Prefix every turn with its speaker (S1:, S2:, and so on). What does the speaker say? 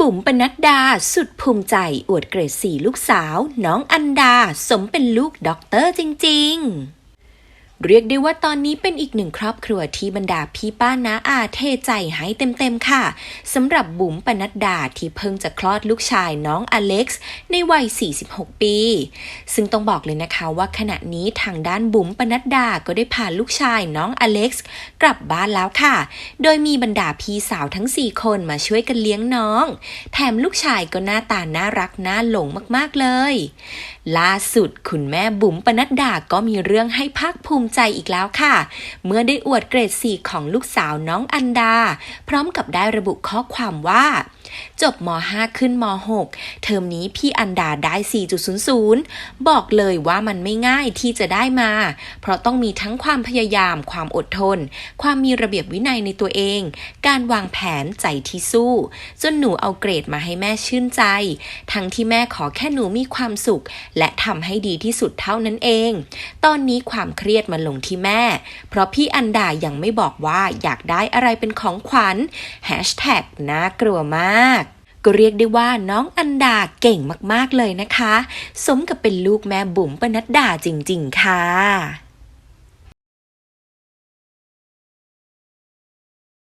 S1: บุ๋มปนัดดาสุดภูมิใจ อวดเกรดสี่ลูกสาว น้องอันดา สมเป็นลูกด็อกเตอร์จริง ๆ เรียกได้ว่าตอนนี้เป็นอีกหนึ่งครอบครัวที่บรรดาพี่ป้าน้าอาเทใจให้เต็มๆค่ะสำหรับบุ๋มปนัดดาที่เพิ่งจะคลอดลูกชายน้องอเล็กซ์ในวัย 46 ปี ซึ่งต้องบอกเลยนะคะว่าขณะนี้ทางด้านบุ๋มปนัดดาก็ได้พาลูกชายน้องอเล็กซ์กลับบ้านแล้วค่ะ โดยมีบรรดาพี่สาวทั้ง 4 คนมาช่วยกันเลี้ยงน้อง แถมลูกชายก็หน้าตาน่ารักน่าหลงมากๆเลย ล่าสุดคุณแม่บุ๋มปนัดดาก็มีเรื่องให้ภาคภูมิใจอีกแล้วค่ะ เมื่อได้อวดเกรดสี่ของลูกสาวน้องอันดา พร้อมกับได้ระบุข้อความว่า จบม .5 ขึ้นม .6 เทอมนี้พี่อันดาได้ 4.00 บอกเลยว่ามันไม่ง่ายที่จะได้มา เพราะต้องมีทั้งความพยายาม ความอดทน ความมีระเบียบวินัยในตัวเอง การวางแผนใจที่สู้ จนหนูเอาเกรดมาให้แม่ชื่นใจ ทั้งที่แม่ขอแค่หนูมีความสุข และทำให้ดีที่สุดเท่านั้นเอง ตอนนี้ความเครียดมาลงที่แม่ เพราะพี่อันดายังไม่บอกว่าอยากได้อะไรเป็นของขวัญแฮชแท็กน่ากลัวมากก็เรียกได้ว่าน้องอันดาเก่งมากๆเลยนะคะ สมกับเป็นลูกแม่บุ๋มปนัดดาจริง ๆ ค่ะ